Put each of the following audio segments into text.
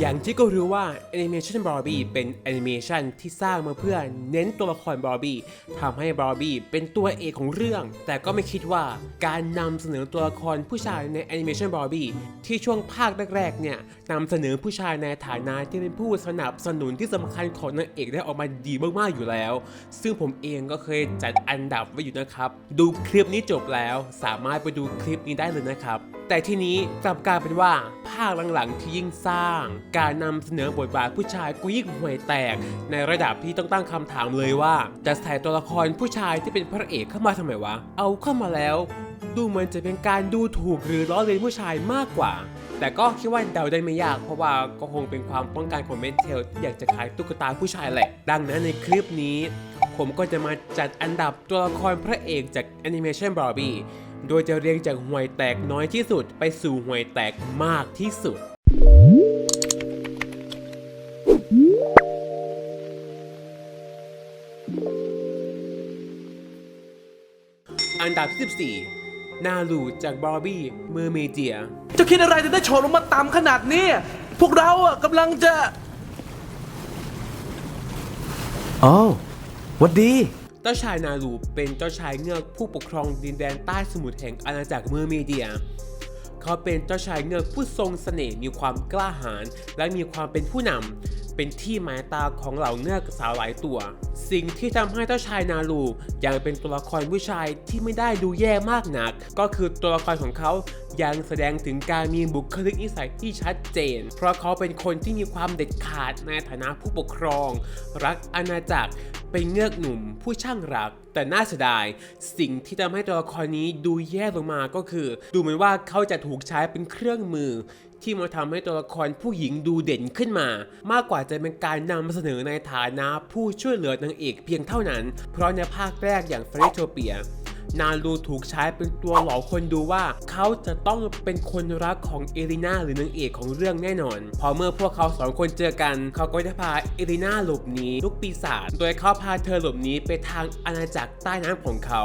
อย่างที่ก็รู้ว่าแอนิเมชันบาร์บี้เป็นแอนิเมชันที่สร้างมาเพื่อเน้นตัวละครบาร์บี้ทำให้บาร์บี้เป็นตัวเอกของเรื่อง แต่ก็ไม่คิดว่าการนำเสนอตัวละครผู้ชายในแอนิเมชันบาร์บี้ที่ช่วงภาคแรกๆเนี่ยนำเสนอผู้ชายในฐานะที่เป็นผู้สนับสนุนที่สำคัญของนางเอกได้ออกมาดีมากๆอยู่แล้ว ซึ่งผมเองก็เคยจัดอันดับไว้อยู่นะครับ ดูคลิปนี้จบแล้ว สามารถไปดูคลิปนี้ได้เลยนะครับ แต่ทีนี้กลับกลายเป็นว่าภาคหลังๆที่ยิ่งสร้างการนำเสนอบทบาทผู้ชายก็ยิ่งห่วยแตก ในระดับที่ต้องตั้งคำถามเลยว่า จะใส่ตัวละครผู้ชายที่เป็นพระเอกเข้ามาทำไมวะ เอาเข้ามาแล้ว ดูเหมือนจะเป็นการดูถูกหรือล้อเลียนผู้ชายมากกว่า แต่ก็คิดว่าเดาได้ไม่ยาก เพราะว่าก็คงเป็นความต้องการของเมนเทลที่อยากจะขายตุ๊กตาผู้ชายแหละ ดังนั้นในคลิปนี้ผมก็จะมาจัดอันดับตัวละครพระเอกจากแอนิเมชันบาร์บี้ โดยจะเรียงจากห่วยแตกน้อยที่สุดไปสู่ห่วยแตกมากที่สุด อันดับที่14 นาลูจากบาร์บี้เมอร์เมเดียเจะคิดอะไรถึงได้โฉบลงมาต่ำขนาดนี้ พวกเราอะกำลังจะอ้าวหวัดดี เจ้าชายนาลูเป็นเจ้าชายเงือกผู้ปกครองดินแดนใต้สมุทรแห่งอาณาจักรเมอร์เมเดีย เขาเป็นเจ้าชายเงือกผู้ทรงเสน่ห์มีความกล้าหาญและมีความเป็นผู้นำ เป็นที่หมายตาของเหล่าเงือกสาวหลายตัว สิ่งที่ทำให้เจ้าชายนาลูยังเป็นตัวละครผู้ชายที่ไม่ได้ดูแย่มากนัก ก็คือตัวละครของเขายังแสดงถึงการมีบุคลิกนิสัยที่ชัดเจน เพราะเขาเป็นคนที่มีความเด็ดขาดในฐานะผู้ปกครอง รักอาณาจักรเป็นเงือกหนุ่มผู้ช่างรัก แต่น่าเสียดาย สิ่งที่ทำให้ตัวละครนี้ดูแย่ลงมาก็คือ ดูเหมือนว่าเขาจะถูกใช้เป็นเครื่องมือ ที่มาทำให้ตัวละครผู้หญิงดูเด่นขึ้นมา มากกว่าจะเป็นการนำเสนอในฐานะผู้ช่วยเหลือนางเอกเพียงเท่านั้น เพราะในภาคแรกอย่างเฟรโทเปียนาลูถูกใช้เป็นตัวหลอกคนดูว่า เขาจะต้องเป็นคนรักของเอลิน่าหรือนางเอกของเรื่องแน่นอน พอเมื่อพวกเขาสองคนเจอกัน เขาก็จะพาเอลิน่าหลบหนีลูกปีศาจโดยเขาพาเธอหลบหนีไปทางอาณาจักรใต้น้ำของเขา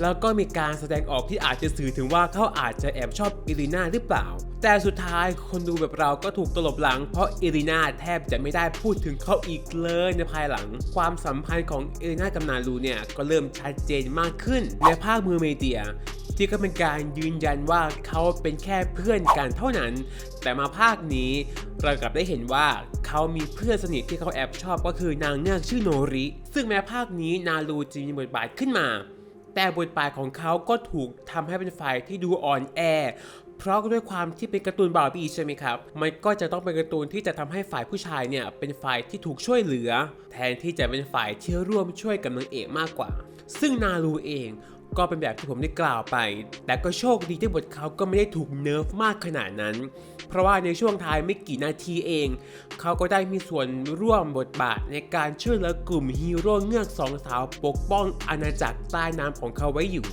แล้วก็มีการแสดงออกที่อาจจะสื่อถึงว่าเขาอาจจะแอบชอบเอลิน่าหรือเปล่า แต่สุดท้ายคนดูแบบเราก็ถูกตลบหลัง เพราะเอลิน่าแทบจะไม่ได้พูดถึงเขาอีกเลยในภายหลัง ความสัมพันธ์ของเอลิน่ากับนาลูเนี่ยก็เริ่มชัดเจนมากขึ้นในภาคมือเมเดียที่ก็เป็นการยืนยันว่าเขาเป็นแค่เพื่อนกันเท่านั้น แต่มาภาคนี้เรากลับได้เห็นว่าเขามีเพื่อนสนิทที่เขาแอบชอบก็คือนางเงือกชื่อโนริ ซึ่งแม้ภาคนี้นาลูจะมีบทบาทขึ้นมา แต่บทบาทของเขาก็ถูกทำให้เป็นฝ่ายที่ดูอ่อนแอ เพราะด้วยความที่เป็นการ์ตูนบาร์บี้ใช่ไหมครับ มันก็จะต้องเป็นการ์ตูนที่จะทำให้ฝ่ายผู้ชายเนี่ยเป็นฝ่ายที่ถูกช่วยเหลือ แทนที่จะเป็นฝ่ายที่ร่วมช่วยกับนางเอกมากกว่า ซึ่งนารูเองก็เป็นแบบที่ผมได้กล่าวไป แต่ก็โชคดีที่บทเขาก็ไม่ได้ถูกเนิร์ฟมากขนาดนั้น เพราะว่าในช่วงท้ายไม่กี่นาทีเอง เขาก็ได้มีส่วนร่วมบทบาทในการช่วยเหลือกลุ่มฮีโร่เงือกสองสาวปกป้องอาณาจักรใต้น้ำของเขาไว้อยู่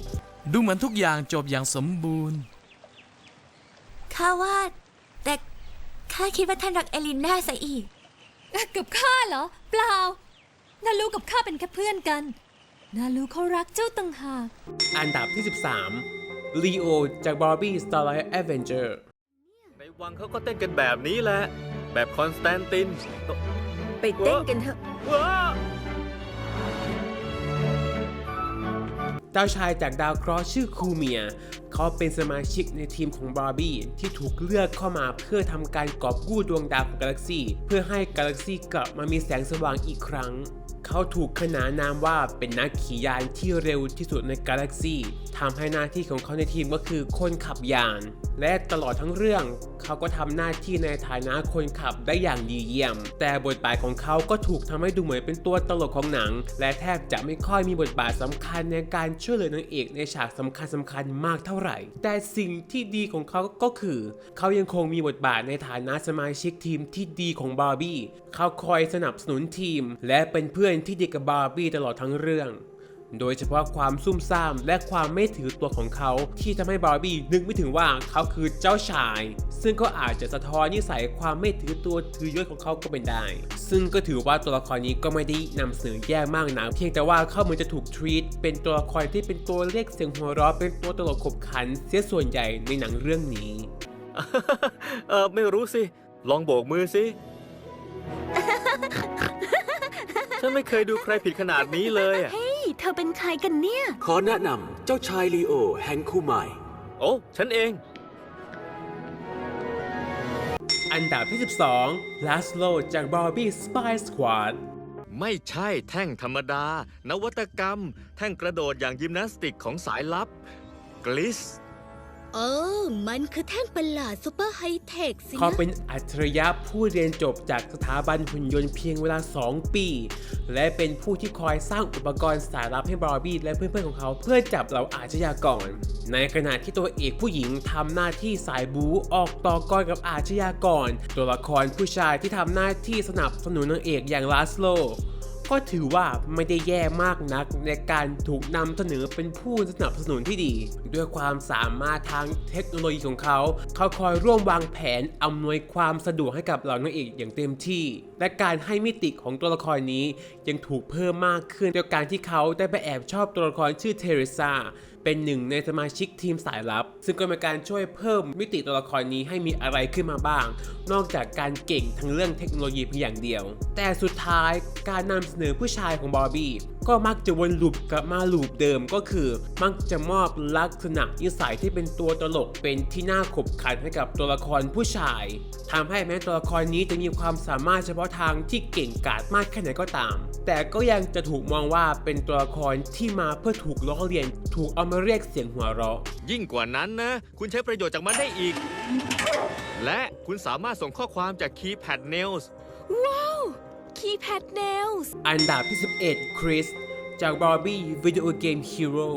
ดูเหมือนทุกอย่างจบอย่างสมบูรณ์ ข้าว่า แต่ข้าคิดว่าท่านรักเอลิน่าซะอีก กับข้าเหรอ เปล่า นาลูกับข้าเป็นแค่เพื่อนกัน นาลูเขารักเจ้าต่างหาก อันดับที่ 13ลีโอจาก Barbie Starlight Avenger ในวังเขาก็เต้นกันแบบนี้แหละ แบบคอนสแตนติน ไปเต้นกันเถอะ ว้า เจ้าชายจากดาวเคราะห์ชื่อคูเมีย เขาเป็นสมาชิกในทีมของบาร์บี้ที่ถูกเลือกเข้ามาเพื่อทำการกอบกู้ดวงดาวของกาแล็กซีเพื่อให้กาแล็กซีกลับมามีแสงสว่างอีกครั้ง เขาถูกขนานนามว่าเป็นนักขี่ยานที่เร็วที่สุดในกาแล็กซีทำให้หน้าที่ของเขาในทีมก็คือคนขับยาน และตลอดทั้งเรื่องเขาก็ทำหน้าที่ในฐานะคนขับได้อย่างดีเยี่ยม แต่บทบาทของเขาก็ถูกทำให้ดูเหมือนเป็นตัวตลกของหนัง และแทบจะไม่ค่อยมีบทบาทสำคัญในการช่วยเหลือนางเอกในฉากสำคัญสำคัญๆมากเท่าไหร่ แต่สิ่งที่ดีของเขาก็คือ เขายังคงมีบทบาทในฐานะสมาชิกทีมที่ดีของบาร์บี้เขาคอยสนับสนุนทีม และเป็นเพื่อนที่ดีกับบาร์บี้ตลอดทั้งเรื่อง โดยเฉพาะความซุ่มซ่ามและความไม่ถือตัวของเขาที่ทำให้บาร์บี้นึกไม่ถึงว่าเขาคือเจ้าชาย ซึ่งก็อาจจะสะท้อนนิสัยความไม่ถือตัวถือยศของเขาก็เป็นได้ ซึ่งก็ถือว่าตัวละครนี้ก็ไม่ได้นำเสนอแย่มากนะเพียงแต่ว่าเขาเหมือนจะถูกทรีตเป็นตัวละครที่เป็นตัวเรียกเสียงหัวเราะเป็นตัวตลกขบขันเสียส่วนใหญ่ในหนังเรื่องนี้เออไม่รู้สิ ลองโบกมือสิ ฉันไม่เคยดูใครผิดขนาดนี้เลยอะนี่เธอเป็นใครกันเนี่ย ขอแนะนำเจ้าชายลีโอแห่งคูไมโอ้ฉันเอง อันดับที่ 12ลาสโลจากบ a ร์บี้สปายสควอดไม่ใช่แท่งธรรมดา นวัตกรรม แท่งกระโดดอย่างยิมนาสติกของสายลับ กลิส เออ มันคือแท่งประหลาดซูเปอร์ไฮเทคสิเขานะ เป็นอัจฉริยะผู้เรียนจบจากสถาบันหุ่นยนต์เพียงเวลา 2 ปี และเป็นผู้ที่คอยสร้างอุปกรณ์สายลับให้บาร์บี้และเพื่อนๆของเขาเพื่อจับเหล่าอาชญากร ในขณะที่ตัวเอกผู้หญิงทำหน้าที่สายบูออกต่อกรกับอาชญากร ตัวละครผู้ชายที่ทำหน้าที่สนับสนุนนางเอกอย่างลาสโล ก็ถือว่าไม่ได้แย่มากนักในการถูกนำเสนอเป็นผู้สนับสนุนที่ดี ด้วยความสามารถทางเทคโนโลยีของเขา เขาคอยร่วมวางแผนอำนวยความสะดวกให้กับเหล่านางเอกอย่างเต็มที่ และการให้มิติของตัวละครนี้ยังถูกเพิ่มมากขึ้นด้วยการที่เขาได้ไปแอบชอบตัวละครชื่อเทเรซา เป็นหนึ่งในสมาชิกทีมสายลับ ซึ่งก็เป็นการช่วยเพิ่มมิติตัวละครนี้ให้มีอะไรขึ้นมาบ้าง นอกจากการเก่งทั้งเรื่องเทคโนโลยีเพียงอย่างเดียว แต่สุดท้ายการนำเสนอผู้ชายของบาร์บี้ก็มักจะวนลูปกลับมาลูปเดิมก็คือ มักจะมอบลักษณะนิสัยที่เป็นตัวตลกเป็นที่น่าขบขันให้กับตัวละครผู้ชายทำให้แม้ตัวละครนี้จะมีความสามารถเฉพาะทางที่เก่งกาจมากแค่ไหนก็ตาม แต่ก็ยังจะถูกมองว่าเป็นตัวละครที่มาเพื่อถูกล้อเลียนถูกเอามาเรียกเสียงหัวเราะ ยิ่งกว่านั้นนะ คุณใช้ประโยชน์จากมันได้อีก และคุณสามารถส่งข้อความจาก Keypad Nails คีย์แพดเนลส์อันดับที่ 11 คริส จากบาร์บี้วิดีโอเกมฮีโร่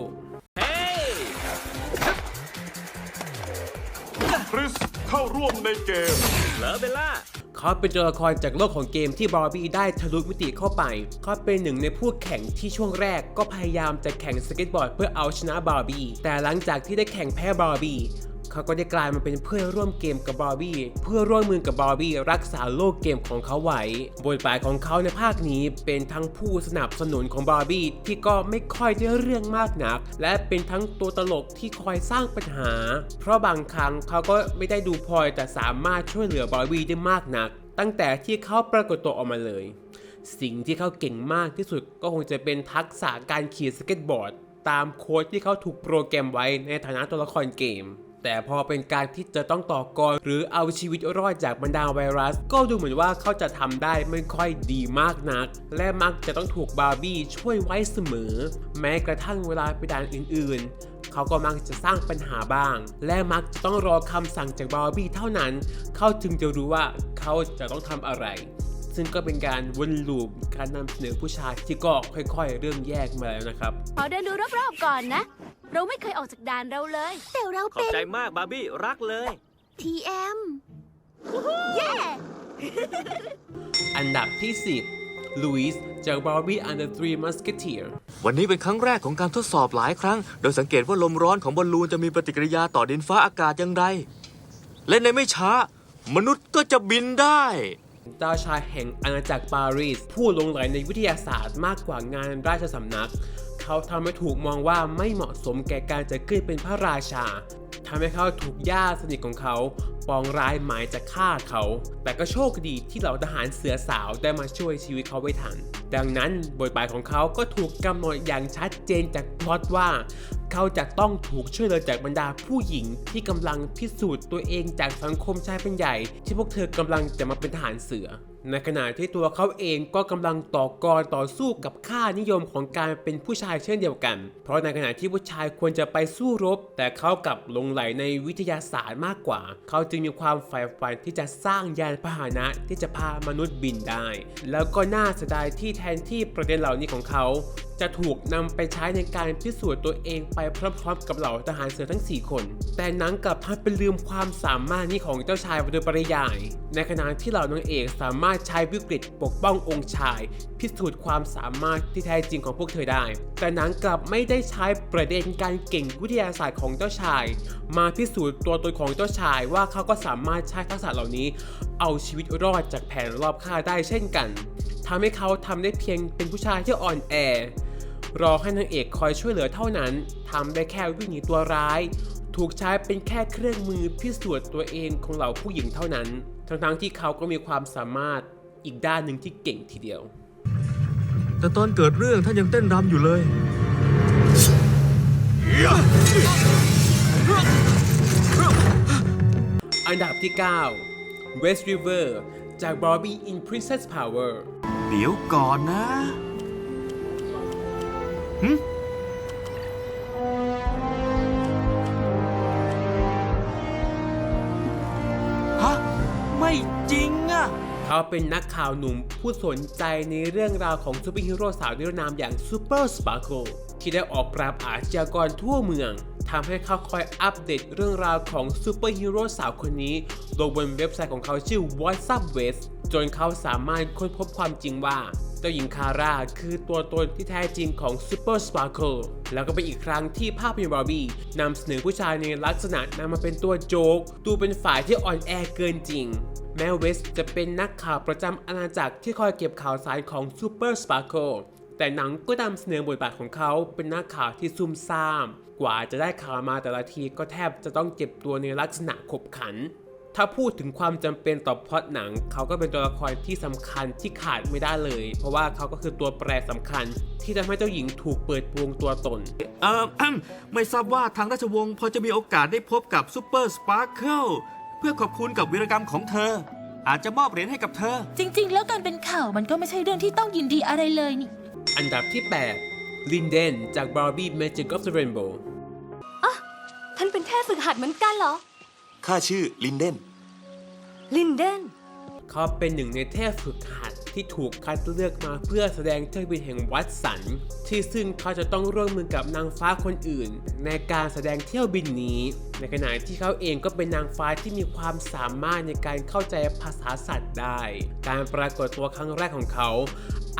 คริสเข้าร่วมในเกมเหรอเบลล่า เขาเป็นตัวละครจากโลกของเกมที่บาร์บี้ได้ทะลุมิติเข้าไป เขาเป็นหนึ่งในผู้แข่งที่ช่วงแรกก็พยายามจะแข่งสเก็ตบอร์ดเพื่อเอาชนะบาร์บี้ แต่หลังจากที่ได้แข่งแพ้บาร์บี้ เขาก็ได้กลายมาเป็นเพื่อนร่วมเกมกับบาร์บี้เพื่อร่วมมือกับบาร์บี้รักษาโลกเกมของเขาไว้บทบาทของเขาในภาคนี้เป็นทั้งผู้สนับสนุนของบาร์บี้ที่ก็ไม่ค่อยได้เรื่องมากนัก และเป็นทั้งตัวตลกที่คอยสร้างปัญหา เพราะบางครั้งเขาก็ไม่ได้ดูพลอยแต่สามารถช่วยเหลือบาร์บี้ได้มากนัก ตั้งแต่ที่เขาปรากฏตัวออกมาเลย สิ่งที่เขาเก่งมากที่สุดก็คงจะเป็นทักษะการขี่สเก็ตบอร์ดตามโค้ดที่เขาถูกโปรแกรมไว้ในฐานะตัวละครเกม แต่พอเป็นการที่จะต้องต่อกรหรือเอาชีวิตรอดจากบรรดาไวรัส ก็ดูเหมือนว่าเขาจะทำได้ไม่ค่อยดีมากนัก และมักจะต้องถูกบาร์บี้ช่วยไว้เสมอ แม้กระทั่งเวลาไปด่านอื่นๆเขาก็มักจะสร้างปัญหาบ้าง และมักจะต้องรอคำสั่งจากบาร์บี้เท่านั้น เขาจึงจะรู้ว่าเขาจะต้องทำอะไร ซึ่งก็เป็นการวนลูปการนำเสนอผู้ชายที่ก็ค่อยๆ เริ่มแยกมาแล้วนะครับ ขอเดินดูรอบๆก่อนนะ เราไม่เคยออกจากด่านเราเลย แต่เราขอบเป็น ใจมากบาร์บี้รักเลย TM อันดับที่ 10 ลุยส์จาก Barbie and the Three Musketeers วันนี้เป็นครั้งแรกของการทดสอบหลายครั้ง โดยสังเกตว่าลมร้อนของบอลลูนจะมีปฏิกิริยาต่อดินฟ้าอากาศอย่างไร และในไม่ช้า มนุษย์ก็จะบินได้ เจ้าชายแห่งอาณาจักรปารีส ผู้ลงไหลในวิทยาศาสตร์มากกว่างานราชสำนัก เขาทำให้ถูกมองว่าไม่เหมาะสมแก่การจะขึ้นเป็นพระราชา ทำให้เขาถูกญาติสนิทของเขาปองร้ายหมายจะฆ่าเขา แต่ก็โชคดีที่เหล่าทหารเสือสาวได้มาช่วยชีวิตเขาไว้ทัน ดังนั้นบทบาทของเขาก็ถูกกำหนดอย่างชัดเจนจากพล็อตว่า เขาจะต้องถูกช่วยเหลือจากบรรดาผู้หญิงที่กำลังพิสูจน์ตัวเองจากสังคมชายเป็นใหญ่ ที่พวกเธอกำลังจะมาเป็นทหารเสือ ในขณะที่ตัวเขาเองก็กำลังต่อกรต่อสู้กับค่านิยมของการเป็นผู้ชายเช่นเดียวกัน เพราะในขณะที่ผู้ชายควรจะไปสู้รบ แต่เขากลับลงไหลในวิทยาศาสตร์มากกว่า เขาจึงมีความใฝ่ฝันที่จะสร้างยานพาหนะที่จะพามนุษย์บินได้ แล้วก็น่าเสียดายที่แทนที่ประเด็นเหล่านี้ของเขา จะถูกนำไปใช้ในการพิสูจน์ตัวเองไปพร้อมๆกับเหล่าทหารเสือทั้ง 4 คน แต่หนังกลับพาไปลืมความสามารถนี้ของเจ้าชายโดยปริยาย ในขณะที่เหล่านางเอกสามารถใช้วิกฤตปกป้ององค์ชายพิสูจน์ความสามารถที่แท้จริงของพวกเธอได้ แต่หนังกลับไม่ได้ใช้ประเด็นการเก่งวิทยาศาสตร์ของเจ้าชาย มาพิสูจน์ตัวตนของเจ้าชายว่าเขาก็สามารถใช้ทักษะเหล่านี้ เอาชีวิตรอดจากแผนรอบฆ่าได้เช่นกันทำให้เขาทำได้เพียงเป็นผู้ชายที่อ่อนแอ รอให้นางเอกคอยช่วยเหลือเท่านั้นทำได้แค่วิ่งหนีตัวร้าย ถูกใช้เป็นแค่เครื่องมือพิสูจน์ตัวเองของเหล่าผู้หญิงเท่านั้น ทั้งๆที่เขาก็มีความสามารถอีกด้านหนึ่งที่เก่งทีเดียว แต่ตอนเกิดเรื่องท่านยังเต้นรำอยู่เลยอันดับที่ 9 West River จาก Barbie in Princess Power เดี๋ยวก่อนนะหึ เขาเป็นนักข่าวหนุ่มผู้สนใจในเรื่องราวของซูเปอร์ฮีโร่สาวนิรนามอย่าง Super Sparkle ที่ได้ออกปราบอาชญากรทั่วเมืองทำให้เขาคอยอัปเดตเรื่องราวของซูเปอร์ฮีโร่สาวคนนี้ลงบนเว็บไซต์ของเขาชื่อ What's Up West จนเขาสามารถค้นพบความจริงว่า เจ้าหญิงคาร่าคือตัวตนที่แท้จริงของ Super Sparkle แล้วก็เป็นอีกครั้งที่ภาพยนตร์บาร์บี้นำเสนอผู้ชายในลักษณะนำมาเป็นตัวโจ๊กดูเป็นฝ่ายที่อ่อนแอเกินจริง แม้เวสจะเป็นนักข่าวประจำอาณาจักรที่คอยเก็บข่าวสารของ Super Sparkle แต่หนังก็นำเสนอบทบาทของเขาเป็นนักข่าวที่ซุ่มซ่าม กว่าจะได้ข่าวมาแต่ละทีก็แทบจะต้องเจ็บตัวในลักษณะขบขัน ถ้าพูดถึงความจำเป็นต่อพล็อตหนัง เขาก็เป็นตัวละครที่สำคัญที่ขาดไม่ได้เลย เพราะว่าเขาก็คือตัวแปรสำคัญ ที่ทำให้เจ้าหญิงถูกเปิดโปงตัวตนเอ่อไม่ทราบว่าทางราชวงศ์พอจะมีโอกาสได้พบกับซูเปอร์สปาร์เคิล พื่อขอบคุณกับวีรกรรมของเธอ อาจจะมอบเหรียญให้กับเธอ จริง ๆ แล้วการเป็นข่าวมันก็ไม่ใช่เรื่องที่ต้องยินดีอะไรเลยนี่ อันดับที่ 8 ลินเดน จาก Barbie Magic of the Rainbow ท่านเป็นเทพฝึกหัดเหมือนกันเหรอ ข้าชื่อลินเดน ลินเดนเขาเป็นหนึ่งในเทพฝึกหัด ที่ถูกคัดเลือกมาเพื่อแสดงเที่ยวบินแห่งวัดสัน ที่ซึ่งเขาจะต้องร่วมมือกับนางฟ้าคนอื่น ในการแสดงเที่ยวบินนี้ ในขณะที่เขาเองก็เป็นนางฟ้าที่มีความสามารถในการเข้าใจภาษาสัตว์ได้ การปรากฏตัวครั้งแรกของเขา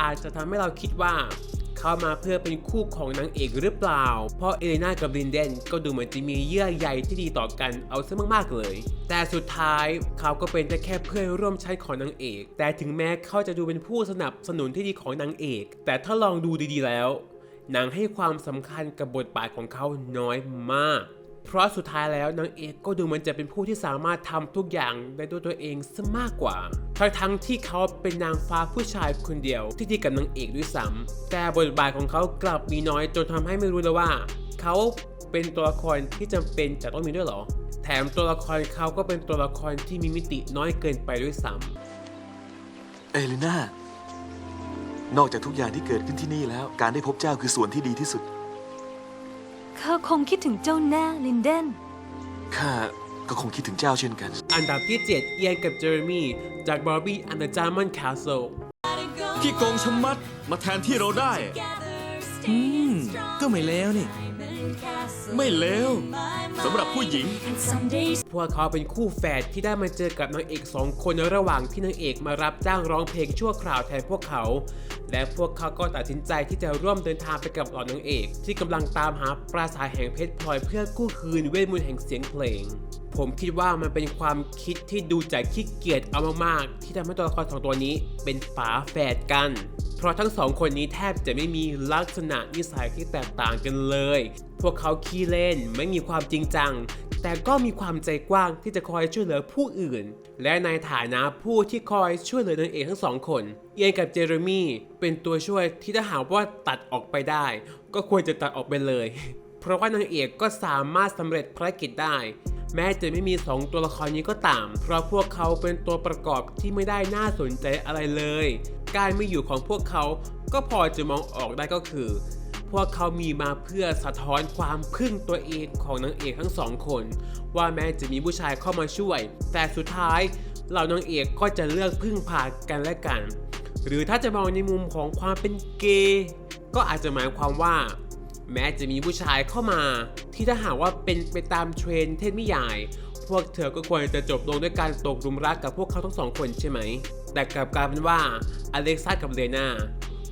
อาจจะทำให้เราคิดว่า เข้ามาเพื่อเป็นคู่ของนางเอกหรือเปล่า เพราะเอเลนากับลินเดนก็ดูเหมือนจะมีเยื่อใยที่ดีต่อกันเอาซะมากๆเลย แต่สุดท้ายเขาก็เป็นแต่แค่เพื่อนร่วมชั้นของนางเอก แต่ถึงแม้เขาจะดูเป็นผู้สนับสนุนที่ดีของนางเอก แต่ถ้าลองดูดีๆแล้วนางให้ความสำคัญกับบทบาทของเขาน้อยมาก เพราะสุดท้ายแล้วนางเอกก็ดูเหมือนจะเป็นผู้ที่สามารถทำทุกอย่างได้ด้วยตัวเองซะมากกว่า ทั้งทั้งๆที่เขาเป็นนางฟ้าผู้ชายคนเดียวที่ดีกับนางเอกด้วยซ้ำแต่บทบาทของเขากลับมีน้อยจนทำให้ไม่รู้เลยว่า เขาเป็นตัวละครที่จำเป็นจะต้องมีด้วยหรอ แถมตัวละครเขาก็เป็นตัวละครที่มีมิติน้อยเกินไปด้วยซ้ำเอลิน่านอกจากทุกอย่างที่เกิดขึ้นที่นี่แล้ว การได้พบเจ้าคือส่วนที่ดีที่สุด ขาคงคิดถึงเจ้าแน่ลินเดน ข้าก็คงคิดถึงเจ้าเช่นกัน อันดับที่ 7 เอียนกับเจอร์มี่จาก Barbie and the Diamond Castle ที่โกงชะมัดมาแทนที่เราได้ อืม ก็ไม่แล้วนี่ ไม่เลวสำหรับผู้หญิง พวกเขาเป็นคู่แฝดที่ได้มาเจอกับนางเอกสองคนในระหว่างที่นางเอกมารับจ้างร้องเพลงชั่วคราวแทนพวกเขาและพวกเขาก็ตัดสินใจที่จะร่วมเดินทางไปกับหล่านางเอก ที่กำลังตามหาปราสาทแห่งเพชรพลอยเพื่อกู้คืนเวทมนต์แห่งเสียงเพลง ผมคิดว่ามันเป็นความคิดที่ดูจากขี้เกียจเอามากๆ ที่ทำให้ตัวละครสองตัวนี้เป็นฝาแฝดกัน เพราะทั้งสองคนนี้แทบจะไม่มีลักษณะนิสัยที่แตกต่างกันเลย พวกเขาขี้เล่นไม่มีความจริงจังแต่ก็มีความใจกว้างที่จะคอยช่วยเหลือผู้อื่น และในฐานะผู้ที่คอยช่วยเหลือนางเอกทั้งสองคน เอียกับเจเรมี่เป็นตัวช่วยที่ถ้าหากว่าตัดออกไปได้ ก็ควรจะตัดออกไปเลย เพราะว่านางเอกก็สามารถสำเร็จภารกิจได้ แม้จะไม่มี 2 ตัวละครนี้ก็ตาม เพราะพวกเขาเป็นตัวประกอบที่ไม่ได้น่าสนใจอะไรเลย การไม่อยู่ของพวกเขาก็พอจะมองออกได้ก็คือ พวกเขามีมาเพื่อสะท้อนความพึ่งตัวเองของนางเอกทั้งสองคน ว่าแม้จะมีผู้ชายเข้ามาช่วย แต่สุดท้ายเหล่านางเอกก็จะเลือกพึ่งพากันและกัน หรือถ้าจะมองในมุมของความเป็นเกย์ก็อาจจะหมายความว่า แม้จะมีผู้ชายเข้ามา ที่ถ้าหากว่าเป็นไปตามเทรนด์เทพนิยาย พวกเธอก็ควรจะจบลงด้วยการตกลุมรักกับพวกเขาทั้งสองคนใช่ไหม แต่กลับกลายเป็นว่าอเล็กซ่ากับเลนา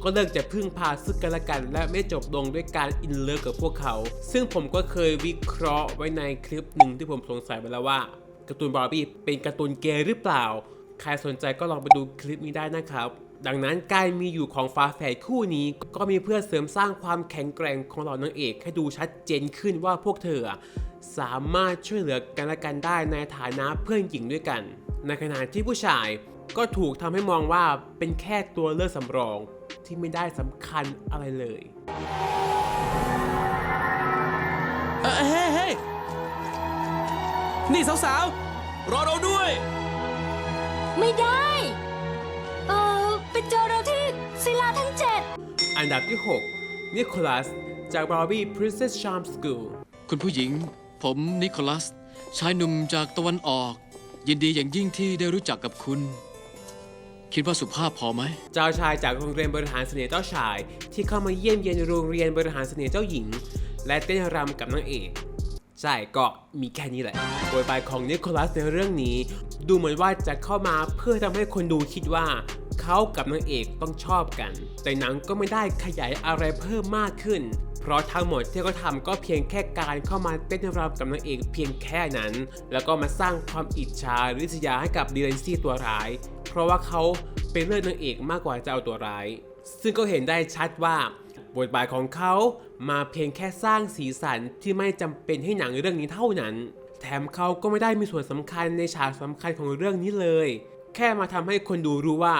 ก็เลิกจะพึ่งพาซึ่งกันและกัน และไม่จบลงด้วยการอินเลิฟกับพวกเขา ซึ่งผมก็เคยวิเคราะห์ไว้ในคลิปหนึ่งที่ผมสงสัยไปแล้วว่าการ์ตูนบาร์บี้เป็นการ์ตูนเกย์หรือเปล่า ใครสนใจก็ลองไปดูคลิปนี้ได้นะครับ ดังนั้นการมีอยู่ของฟ้าแฝดคู่นี้ ก็มีเพื่อเสริมสร้างความแข็งแกร่งของเหล่านางเอก ให้ดูชัดเจนขึ้นว่าพวกเธอ สามารถช่วยเหลือกันและกันได้ในฐานะเพื่อนหญิงด้วยกัน ในขณะที่ผู้ชายก็ถูกทำให้มองว่าเป็นแค่ตัวเลือกสำรองที่ไม่ได้สำคัญอะไรเลยเฮ้ยเฮ้ยนี่สาวๆ รอเราด้วย ไม่ได้ เออไปเจอเราที่ศิลาทั้งเจ็ด อันดับที่ 6 นิโคลัส จาก Barbie Princess Charm School คุณผู้หญิง ผมนิโคลัส ชายหนุ่มจากตะวันออก ยินดีอย่างยิ่งที่ได้รู้จักกับคุณ คิดว่าสุภาพพอไหม เจ้าชายจากโรงเรียนบริหารเสน่ห์เจ้าชาย ที่เข้ามาเยี่ยมเยียนโรงเรียนบริหารเสน่ห์เจ้าหญิง และเต้นรำกับนางเอก ใช่ก็มีแค่นี้แหละบทบาทของนิโคลัสในเรื่องนี้ ดูเหมือนว่าจะเข้ามาเพื่อทำให้คนดูคิดว่าเขากับนางเอกต้องชอบกัน แต่หนังก็ไม่ได้ขยายอะไรเพิ่มมากขึ้น เพราะทั้งหมดที่เขาทำก็เพียงแค่การเข้ามาเต้นรำกับนางเอกเพียงแค่นั้น แล้วก็มาสร้างความอิจฉาริษยาให้กับดีเลนซี่ตัวร้าย เพราะว่าเขาเป็นเลือดนางเอกมากกว่าจะเอาตัวร้าย ซึ่งก็เห็นได้ชัดว่า บทบาทของเขามาเพียงแค่สร้างสีสันที่ไม่จำเป็นให้หนังเรื่องนี้เท่านั้น แถมเขาก็ไม่ได้มีส่วนสำคัญในฉากสำคัญของเรื่องนี้เลย แค่มาทำให้คนดูรู้ว่า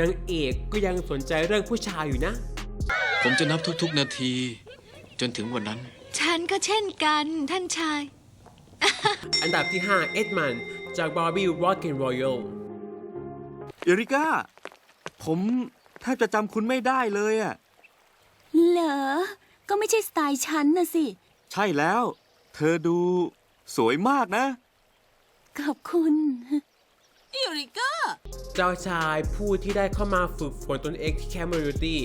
นางเอกก็ยังสนใจเรื่องผู้ชายอยู่นะ ผมจะนับทุกๆ นาที จนถึงวันนั้น ฉันก็เช่นกันท่านชาย อันดับที่ 5 เอ็ดมัน จาก Barbie Rock and Royal เอริก้า ผมแทบจะจำคุณไม่ได้เลยอะ เหรอ ก็ไม่ใช่สไตล์ฉันนะสิ ใช่แล้ว เธอดูสวยมากนะ ขอบคุณอิริก้า เจ้าชายผู้ที่ได้เข้ามาฝึกฝนตนเองที่แคมเบริตี้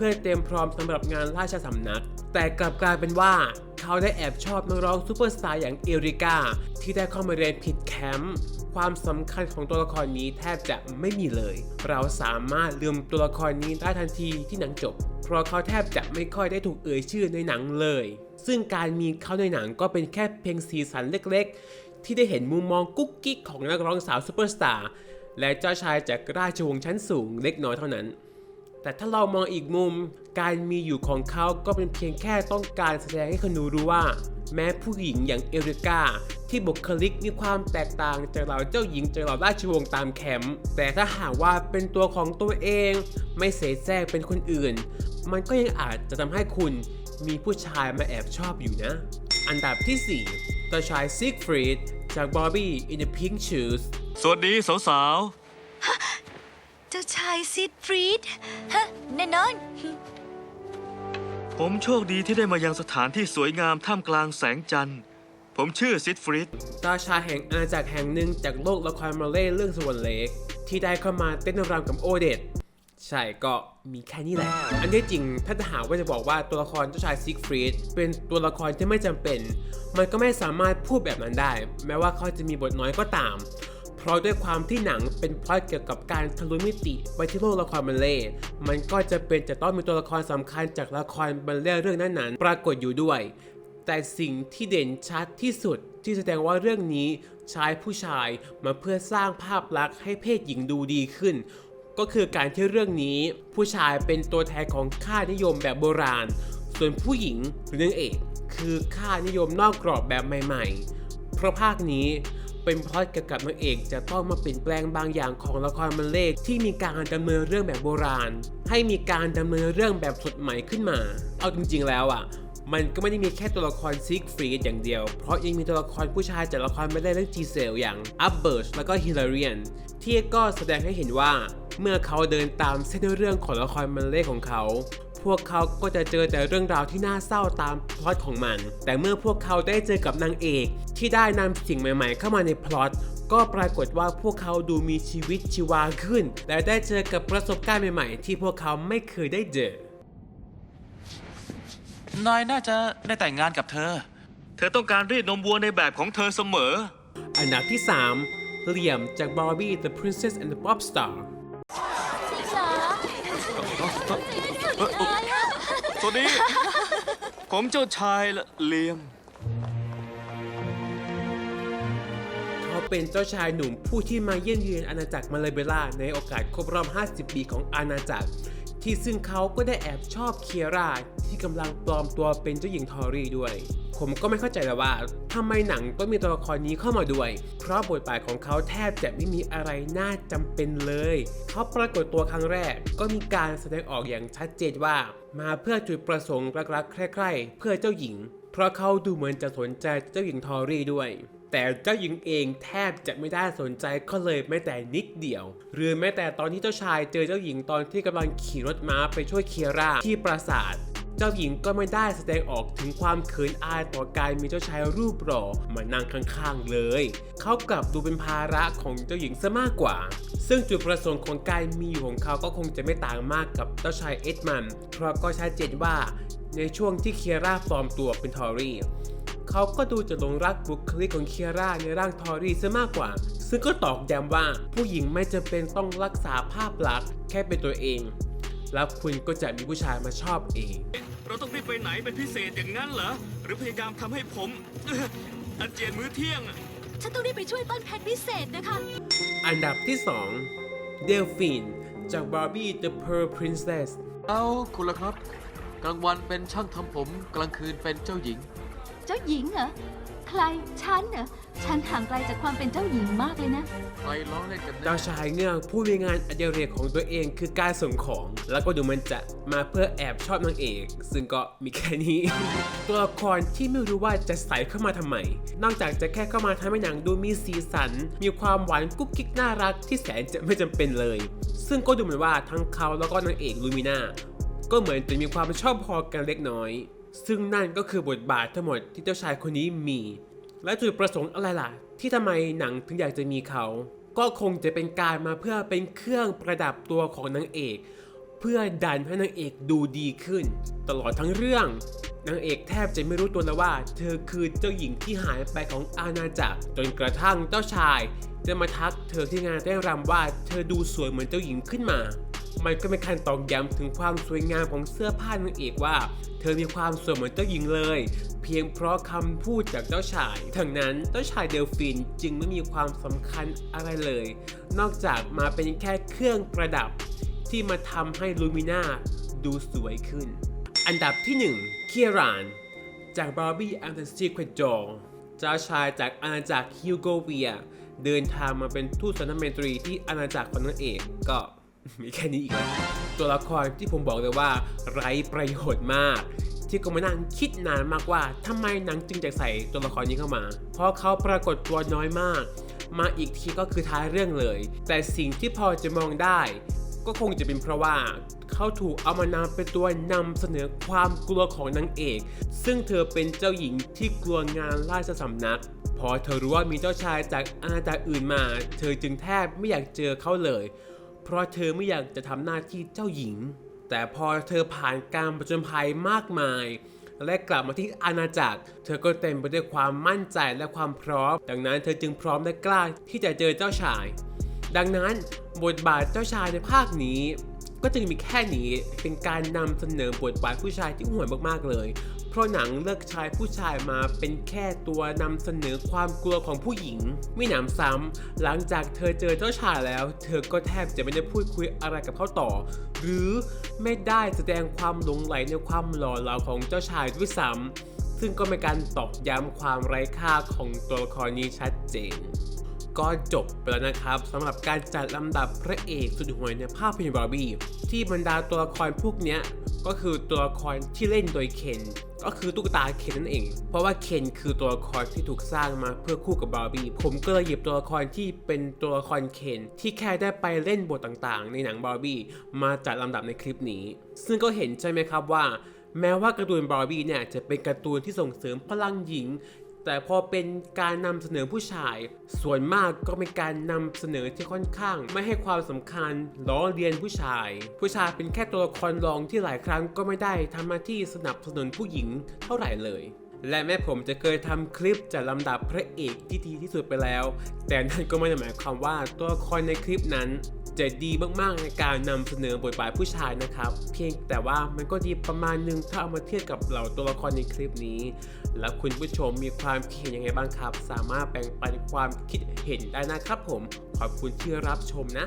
เพื่อเตรียมพร้อมสำหรับงานราชสำนัก แต่กลับกลายเป็นว่า เขาได้แอบชอบนักร้องซูเปอร์สตาร์อย่างเอริกาที่ได้เข้ามาเรียนผิดแคมป์ความสำคัญของตัวละครนี้แทบจะไม่มีเลย เราสามารถลืมตัวละครนี้ได้ทันทีที่หนังจบ เพราะเขาแทบจะไม่ค่อยได้ถูกเอ่ยชื่อในหนังเลย ซึ่งการมีเขาในหนังก็เป็นแค่เพียงสีสันเล็กๆ ที่ได้เห็นมุมมองกุ๊กกิ๊กของนักร้องสาวซูเปอร์สตาร์และเจ้าชายจากราชวงศ์ชั้นสูงเล็กน้อยเท่านั้น แต่ถ้าเรามองอีกมุม การมีอยู่ของเขาก็เป็นเพียงแค่ต้องการแสดงให้คนดูรู้ว่า แม้ผู้หญิงอย่างเอริกาที่บุคลิกมีความแตกต่างจากเหล่าเจ้าหญิงจากเหล่าราชวงศ์ตามแคมป์แต่ถ้าหากว่าเป็นตัวของตัวเอง ไม่เสแสร้งเป็นคนอื่น มันก็ยังอาจจะทำให้คุณมีผู้ชายมาแอบชอบอยู่นะ อันดับที่ 4 ตัวชายซิกฟรีดจาก Barbie in the Pink Shoes สวัสดีสาว เจ้าชายซิดฟรีดฮะแน่นอนๆผมโชคดีที่ได้มายังสถานที่สวยงามท่ามกลางแสงจันทร์ ผมชื่อซิดฟริดราชาแห่งอาณาจักรแห่งหนึ่งจากโลกละครมาเล่เรื่องสวรรค์เลกที่ได้เข้ามาเต้นรำกับโอเดตใช่ก็มีแค่นี้แหละ อันที่จริงถ้าจะหากว่าจะบอกว่าตัวละครเจ้าชายซิกฟรีดเป็นตัวละครที่ไม่จำเป็น มันก็ไม่สามารถพูดแบบนั้นได้ แม้ว่าเขาจะมีบทน้อยก็ตามเพ ราะด้วยความที่หนังเป็นพล็อตเกี่ยวกับการทะลุมิติไปที่โลกละครบัลเล่มันก็จะเป็นจะต้องมีตัวละครสำคัญจากละครบัลเล่เรื่องนั้นๆ ปรากฏอยู่ด้วย แต่สิ่งที่เด่นชัดที่สุดที่แสดงว่าเรื่องนี้ใช้ผู้ชายมาเพื่อสร้างภาพลักษณ์ให้เพศหญิงดูดีขึ้น ก็คือการที่เรื่องนี้ผู้ชายเป็นตัวแทนของค่านิยมแบบโบราณ ส่วนผู้หญิงหรือนางเอกคือค่านิยมนอกกรอบแบบใหม่ ๆ เพราะภาคนี้ เป็นเพราะเกี่ยวกับนางเอกจะต้องมาเปลี่ยนแปลงบางอย่างของละครมันเลขที่มีการดำเนินเรื่องแบบโบราณ ให้มีการดำเนินเรื่องแบบสดใหม่ขึ้นมา เอาจริงๆแล้วอะมันก็ไม่ได้มีแค่ตัวละครซิกฟรีดอย่างเดียว เพราะยังมีตัวละครผู้ชายจากละครไม่ได้เรื่องจีเซลอย่างอัพเบิร์ชแล้วก็ฮิลเลเรียนที่ก็แสดงให้เห็นว่า เมื่อเขาเดินตามเส้นเรื่องของละครมันเล่ของเขา พวกเขาก็จะเจอแต่เรื่องราวที่น่าเศร้าตามพล็อตของมัน แต่เมื่อพวกเขาได้เจอกับนางเอก ที่ได้นำสิ่งใหม่ๆ เข้ามาในพล็อตก็ปรากฏว่าพวกเขาดูมีชีวิตชีวาขึ้น และได้เจอกับประสบการณ์ใหม่ๆ ที่พวกเขาไม่เคยได้เจอ นายน่าจะได้แต่งงานกับเธอ เธอต้องการรีดนมวัวในแบบของเธอเสมอ อันดับที่ 3 เหลี่ยมจาก Barbie the Princess and the Pop Star สวัสดี ผมเจ้าชายเลียม เขาเป็นเจ้าชายหนุ่มผู้ที่มาเยี่ยมเยือนอาณาจักรมาเลเบล่าในโอกาสครบรอบ 50 ปีของอาณาจักร ที่ซึ่งเขาก็ได้แอบชอบเคียร่าที่กำลังปลอมตัวเป็นเจ้าหญิงทอรี่ด้วย ผมก็ไม่เข้าใจเลยว่าทำไมหนังก็มีตัวละครนี้เข้ามาด้วย เพราะบทบาทของเขาแทบจะไม่มีอะไรน่าจำเป็นเลยเขาปรากฏตัวครั้งแรก ก็มีการแสดงออกอย่างชัดเจนว่า มาเพื่อจุดประสงค์รักๆใคร่ๆเพื่อเจ้าหญิง เพราะเขาดูเหมือนจะสนใจเจ้าหญิงทอรี่ด้วย แต่เจ้าหญิงเองแทบจะไม่ได้สนใจก็เลยแม้แต่นิดเดียว หรือแม้แต่ตอนที่เจ้าชายเจอเจ้าหญิงตอนที่กำลังขี่รถม้าไปช่วยเคียร่าที่ปราสาทเจ้าหญิงก็ไม่ได้แสดงออกถึงความเขินอายต่อการมีเจ้าชายรูปหล่อมานั่งข้างๆเลย เขากลับดูเป็นภาระของเจ้าหญิงซะมากกว่า ซึ่งจุดประสงค์ของการมีอยู่ของเขาก็คงจะไม่ต่างมากกับเจ้าชายเอ็ดมัน เพราะก็ชัดเจนว่าในช่วงที่เคียร่าปลอมตัวเป็นทอรี่ เขาก็ดูจะหลงรักบุคลิกของเคียร่าในร่างทอรี่ซะมากกว่า ซึ่งก็ตอกย้ำว่าผู้หญิงไม่จำเป็นต้องรักษาภาพลักษณ์แค่เป็นตัวเอง แล้วคุณก็จะมีผู้ชายมาชอบเอง เราต้องรีบไปไหนเป็นพิเศษอย่างนั้นเหรอ หรือพยายามทำให้ผมเอ่ออาเจียนมื้อเที่ยงอะ ฉันต้องรีบไปช่วยต้นแพ็คพิเศษนะคะ อันดับที่ 2 เดลฟินจาก Barbie the Pearl Princess เอาคุณละครับ กลางวันเป็นช่างทำผม กลางคืนเป็นเจ้าหญิง เจ้าหญิงเหรอ ใคร ฉันเหรอ ฉันห่างไกลจากความเป็นเจ้าหญิงมากเลยนะ ใครล้อเล่นกันแน่ เจ้าชายเงือกผู้มีงานอดิเรกของตัวเองคือการส่งของ แล้วก็ดูมันจะมาเพื่อแอบชอบนางเอก ซึ่งก็มีแค่นี้ ตัวละครที่ไม่รู้ว่าจะใส่เข้ามาทำไม นอกจากจะแค่เข้ามาทำให้หนังดูมีสีสัน มีความหวานกุ๊กกิ๊กน่ารักที่แสนจะไม่จำเป็นเลย ซึ่งก็ดูเหมือนว่าทั้งเขาแล้วก็นางเอกลูมิน่าก็เหมือนจะมีความชอบพอกันเล็กน้อย ซึ่งนั่นก็คือบทบาททั้งหมดที่เจ้าชายคนนี้มี และจุดประสงค์อะไรล่ะ ที่ทำไมหนังถึงอยากจะมีเขา ก็คงจะเป็นการมาเพื่อเป็นเครื่องประดับตัวของนางเอก เพื่อดันให้นางเอกดูดีขึ้น ตลอดทั้งเรื่องนางเอกแทบจะไม่รู้ตัวแล้วว่า เธอคือเจ้าหญิงที่หายไปของอาณาจักร จนกระทั่งเจ้าชาย จะมาทักเธอที่งานได้รำว่าเธอดูสวยเหมือนเจ้าหญิงขึ้นมา มันก็เป็นการตอกย้ำถึงความสวยงามของเสื้อผ้านางเอกว่า เธอมีความสวยเหมือนเจ้าหญิงเลย เพียงเพราะคำพูดจากเจ้าชายทั้งนั้นเจ้าชายเดลฟินจึงไม่มีความสำคัญอะไรเลย นอกจากมาเป็นแค่เครื่องประดับ ที่มาทำให้ลูมิน่าดูสวยขึ้น อันดับที่ 1 เคียราน จาก Barbie and the Secret Door เจ้าชายจากอาณาจักรฮิวโกเวีย เดินทางมาเป็นทูตสันติเมตรีที่อาณาจักรของนางเอกก็ มีแค่นี้อีกตัวละครที่ผมบอกเลยว่า ไร้ประโยชน์มาก ที่ก็มานั่งคิดนานมากว่าทำไมหนังจึงจะใส่ตัวละครนี้เข้ามา เพราะเขาปรากฏตัวน้อยมาก มาอีกทีก็คือท้ายเรื่องเลย แต่สิ่งที่พอจะมองได้ ก็คงจะเป็นเพราะว่าเขาถูกเอามานำเป็นตัวนำเสนอความกลัวของนางเอก ซึ่งเธอเป็นเจ้าหญิงที่กลัวงานราชสำนักพอเธอรู้ว่ามีเจ้าชายจากอาณาจักรอื่นมา เธอจึงแทบไม่อยากเจอเขาเลย เพราะเธอไม่อยากจะทำหน้าที่เจ้าหญิง แต่พอเธอผ่านการประจนภัยมากมาย และกลับมาที่อาณาจักร เธอก็เต็มไปด้วยความมั่นใจและความพร้อม ดังนั้นเธอจึงพร้อมและกล้าที่จะเจอเจ้าชาย ดังนั้นบทบาทเจ้าชายในภาคนี้ ก็จึงมีแค่นี้เป็นการนำเสนอบทบาทผู้ชายที่ห่วยมากๆเลย เพราะหนังเลือกชายผู้ชายมาเป็นแค่ตัวนำเสนอความกลัวของผู้หญิงไม่หนำซ้ำหลังจากเธอเจอเจ้าชายแล้ว เธอก็แทบจะไม่ได้พูดคุยอะไรกับเขาต่อ หรือไม่ได้แสดงความหลงไหลในความหล่อเหลาของเจ้าชายด้วยซ้ำซึ่งก็เป็นการตอกย้ำความไร้ค่าของตัวละครนี้ชัดเจน ก็จบไปแล้วนะครับสำหรับการจัดลำดับพระเอกสุดห่วยในภาพยนตร์บาร์บี้ที่บรรดาตัวละครพวกนี้ก็คือตัวละครที่เล่นโดยเคนก็คือตุ๊กตาเคนนั่นเอง เพราะว่าเคนคือตัวละครที่ถูกสร้างมาเพื่อคู่กับบาร์บี้ ผมก็เลยหยิบตัวละครที่เป็นตัวละครเคนที่แค่ได้ไปเล่นบทต่างๆ ในหนังบาร์บี้มาจัดลำดับในคลิปนี้ ซึ่งก็เห็นใช่ไหมครับว่า แม้ว่าการ์ตูนบาร์บี้เนี่ยจะเป็นการ์ตูนที่ส่งเสริมพลังหญิง แต่พอเป็นการนำเสนอผู้ชาย ส่วนมากก็เป็นการนำเสนอที่ค่อนข้าง ไม่ให้ความสำคัญล้อเลียนผู้ชาย ผู้ชายเป็นแค่ตัวละครรองที่หลายครั้งก็ไม่ได้ทำหน้าที่สนับสนุนผู้หญิงเท่าไหร่เลยและแม้ผมจะเคยทำคลิปจัดลำดับพระเอกที่ดีที่สุดไปแล้ว แต่นั่นก็ไม่ได้หมายความว่าตัวละครในคลิปนั้น จะดีมากๆในการนำเสนอบทบาทผู้ชายนะครับ เพียงแต่ว่ามันก็ดีประมาณนึงถ้าเอามาเทียบกับเหล่าตัวละครในคลิปนี้ แล้วคุณผู้ชมมีความคิดเห็นยังไงบ้างครับ สามารถแบ่งปันความคิดเห็นได้นะครับผม ขอบคุณที่รับชมนะ